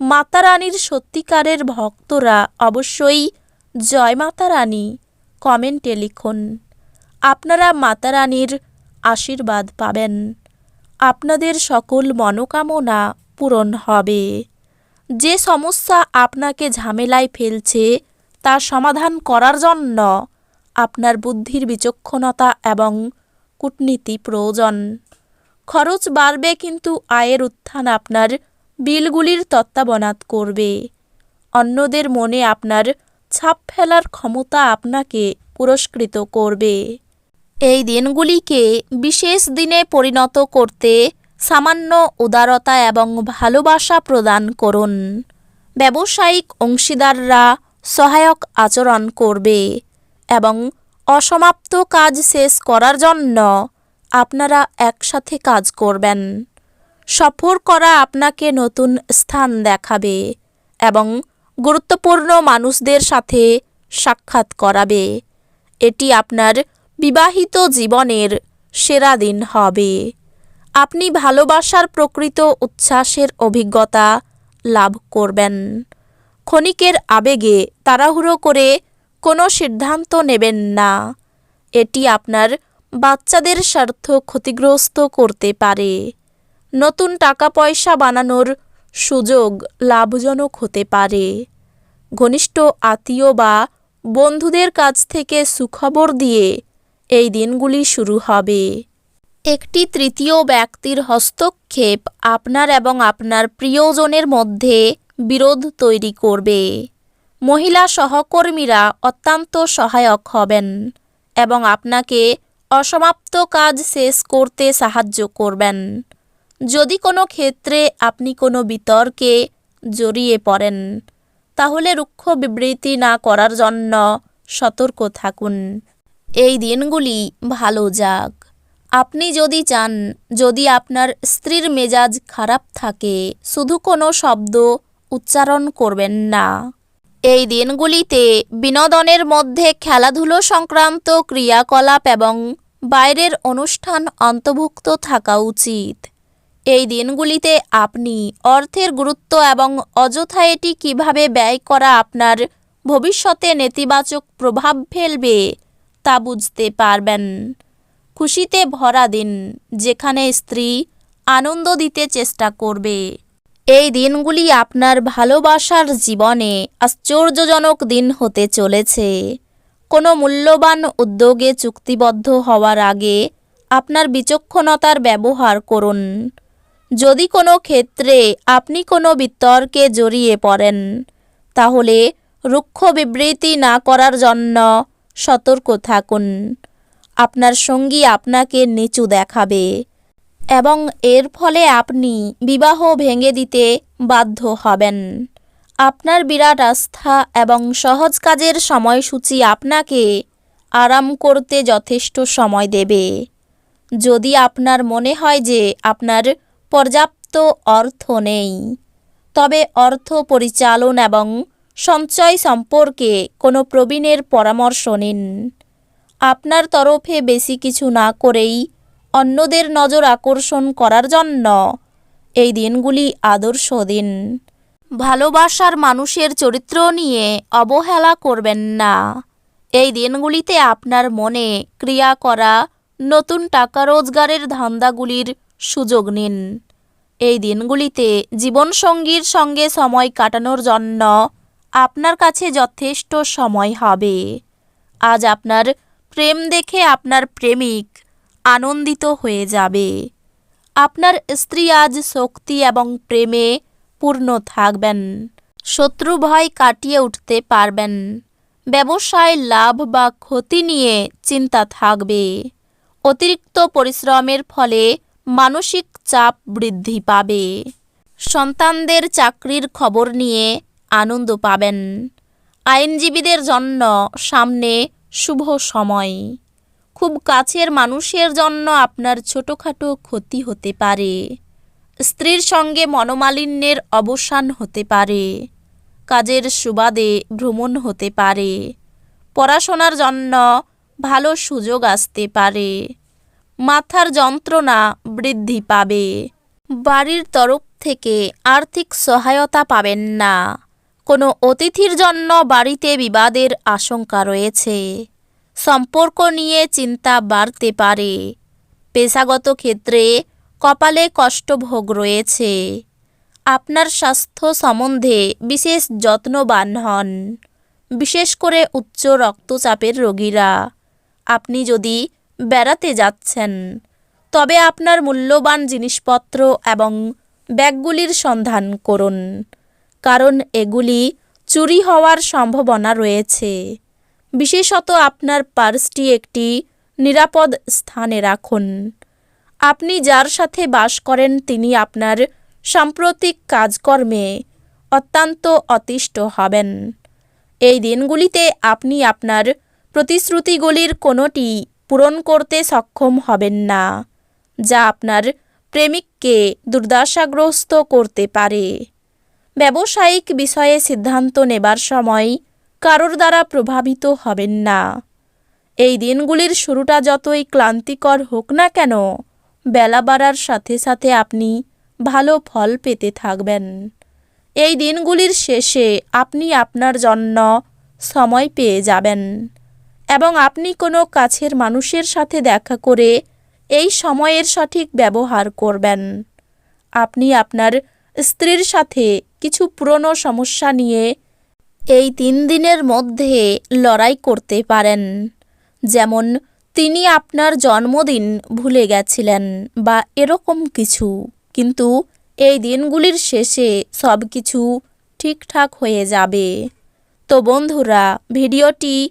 মাতা রানীর সত্যিকারের ভক্তরা অবশ্যই জয় মাতা রানী কমেন্টে লিখুন। আপনারা মাতা রানীর আশীর্বাদ পাবেন। আপনাদের সকল মনোকামনা পূরণ হবে। যে সমস্যা আপনাকে ঝামেলায় ফেলছে, তা সমাধান করার জন্য আপনার বুদ্ধির বিচক্ষণতা এবং কূটনীতি প্রয়োজন। খরচ বাড়বে কিন্তু আয়ের উত্থান আপনার বিলগুলির তত্ত্বাবনাত করবে। অন্যদের মনে আপনার ছাপ ফেলার ক্ষমতা আপনাকে পুরস্কৃত করবে। এই দিনগুলিকে বিশেষ দিনে পরিণত করতে সামান্য উদারতা এবং ভালোবাসা প্রদান করুন। ব্যবসায়িক অংশীদাররা সহায়ক আচরণ করবে এবং অসমাপ্ত কাজ শেষ করার জন্য আপনারা একসাথে কাজ করবেন। সফর করা আপনাকে নতুন স্থান দেখাবে এবং গুরুত্বপূর্ণ মানুষদের সাথে সাক্ষাৎ করাবে। এটি আপনার বিবাহিত জীবনের সেরা দিন হবে। আপনি ভালোবাসার প্রকৃত উচ্ছ্বাসের অভিজ্ঞতা লাভ করবেন। ক্ষণিকের আবেগে তাড়াহুড়ো করে কোনো সিদ্ধান্ত নেবেন না। এটি আপনার বাচ্চাদের স্বার্থ ক্ষতিগ্রস্ত করতে পারে। নতুন টাকা পয়সা বানানোর সুযোগ লাভজনক হতে পারে। ঘনিষ্ঠ আত্মীয় বা বন্ধুদের কাছ থেকে সুখবর দিয়ে এই দিনগুলি শুরু হবে। একটি তৃতীয় ব্যক্তির হস্তক্ষেপ আপনার এবং আপনার প্রিয়জনের মধ্যে বিরোধ তৈরি করবে। মহিলা সহকর্মীরা অত্যন্ত সহায়ক হবেন এবং আপনাকে অসমাপ্ত কাজ শেষ করতে সাহায্য করবেন। যদি কোনো ক্ষেত্রে আপনি কোনো বিতর্কে জড়িয়ে পড়েন, তাহলে রুক্ষ বিবৃতি না করার জন্য সতর্ক থাকুন। এই দিনগুলি ভালো যাক। আপনি যদি চান, যদি আপনার স্ত্রীর মেজাজ খারাপ থাকে, শুধু কোনো শব্দ উচ্চারণ করবেন না। এই দিনগুলিতে বিনোদনের মধ্যে খেলাধুলো সংক্রান্ত ক্রিয়াকলাপ এবং বাইরের অনুষ্ঠান অন্তর্ভুক্ত থাকা উচিত। এই দিনগুলিতে আপনি অর্থের গুরুত্ব এবং অযথা এটি কীভাবে ব্যয় করা আপনার ভবিষ্যতে নেতিবাচক প্রভাব ফেলবে তা বুঝতে পারবেন। খুশিতে ভরা দিন যেখানে স্ত্রী আনন্দ দিতে চেষ্টা করবে। এই দিনগুলি আপনার ভালোবাসার জীবনে আশ্চর্যজনক দিন হতে চলেছে। কোনো মূল্যবান উদ্যোগে চুক্তিবদ্ধ হওয়ার আগে আপনার বিচক্ষণতার ব্যবহার করুন। যদি কোনো ক্ষেত্রে আপনি কোনো বিতর্কে জড়িয়ে পড়েন, তাহলে রুক্ষ বিবৃতি না করার জন্য সতর্ক থাকুন। আপনার সঙ্গী আপনাকে নিচু দেখাবে এবং এর ফলে আপনি বিবাহ ভেঙে দিতে বাধ্য হবেন। আপনার বিরাট আস্থা এবং সহজ কাজের সময়সূচি আপনাকে আরাম করতে যথেষ্ট সময় দেবে। যদি আপনার মনে হয় যে আপনার পর্যাপ্ত অর্থ নেই। তবে অর্থ পরিচালন এবং সঞ্চয় সম্পর্কে কোনো প্রবীণের পরামর্শ নিন। আপনার তরফে বেশি কিছু না করেই অন্যদের নজর আকর্ষণ করার জন্য এই দিনগুলি আদর্শ দিন। ভালোবাসার মানুষের চরিত্র নিয়ে অবহেলা করবেন না। এই দিনগুলিতে আপনার মনে ক্রিয়া করা, নতুন টাকা রোজগারের ধান্দাগুলির সুযোগ নিন। এই দিনগুলিতে জীবনসঙ্গীর সঙ্গে সময় কাটানোর জন্য আপনার কাছে যথেষ্ট সময় হবে। আজ আপনার প্রেম দেখে আপনার প্রেমিক আনন্দিত হয়ে যাবে। আপনার স্ত্রী আজ শক্তি এবং প্রেমে পূর্ণ থাকবেন। শত্রু ভয় কাটিয়ে উঠতে পারবেন। ব্যবসায় লাভ বা ক্ষতি নিয়ে চিন্তা থাকবে। অতিরিক্ত পরিশ্রমের ফলে মানসিক চাপ বৃদ্ধি পাবে। সন্তানদের চাকরির খবর নিয়ে আনন্দ পাবেন। আইনজীবীদের জন্য সামনে শুভ সময়। খুব কাছের মানুষের জন্য আপনার ছোটোখাটো ক্ষতি হতে পারে। স্ত্রীর সঙ্গে মনোমালিন্যের অবসান হতে পারে। কাজের সুবাদে ভ্রমণ হতে পারে। পড়াশোনার জন্য ভালো সুযোগ আসতে পারে। মাথার যন্ত্রণা বৃদ্ধি পাবে। বাড়ির তরফ থেকে আর্থিক সহায়তা পাবেন না। কোনো অতিথির জন্য বাড়িতে বিবাদের আশঙ্কা রয়েছে। সম্পর্ক নিয়ে চিন্তা বাড়তে পারে। পেশাগত ক্ষেত্রে কপালে কষ্টভোগ রয়েছে। আপনার স্বাস্থ্য সম্বন্ধে বিশেষ যত্নবান হন। বিশেষ করে উচ্চ রক্তচাপের রোগীরা। আপনি যদি বেড়াতে যাচ্ছেন। তবে আপনার মূল্যবান জিনিসপত্র এবং ব্যাগগুলির সন্ধান করুন, কারণ এগুলি চুরি হওয়ার সম্ভাবনা রয়েছে। বিশেষত আপনার পার্সটি একটি নিরাপদ স্থানে রাখুন। আপনি যার সাথে বাস করেন তিনি আপনার সাম্প্রতিক কাজকর্মে অত্যন্ত অতিষ্ঠ হবেন। এই দিনগুলিতে আপনি আপনার প্রতিশ্রুতিগুলির কোনোটি পূরণ করতে সক্ষম হবেন না, যা আপনার প্রেমিককে দুর্দশাগ্রস্ত করতে পারে। ব্যবসায়িক বিষয়ে সিদ্ধান্ত নেবার সময় কারোর দ্বারা প্রভাবিত হবেন না। এই দিনগুলির শুরুটা যতই ক্লান্তিকর হোক না কেন, বেলা বাড়ার সাথে সাথে আপনি ভালো ফল পেতে থাকবেন। এই দিনগুলির শেষে আপনি আপনার জন্য সময় পেয়ে যাবেন। এবং আপনি কোনো কাছের মানুষের সাথে দেখা করে এই সময়ের সঠিক ব্যবহার করবেন। আপনি আপনার স্ত্রীর সাথে কিছু পুরনো সমস্যা নিয়ে এই তিন দিনের মধ্যে লড়াই করতে পারেন। যেমন, তিনি আপনার জন্মদিন ভুলে গেছিলেন বা এরকম কিছু। কিন্তু এই দিনগুলির শেষে সব কিছু ঠিকঠাক হয়ে যাবে। তো বন্ধুরা, ভিডিওটি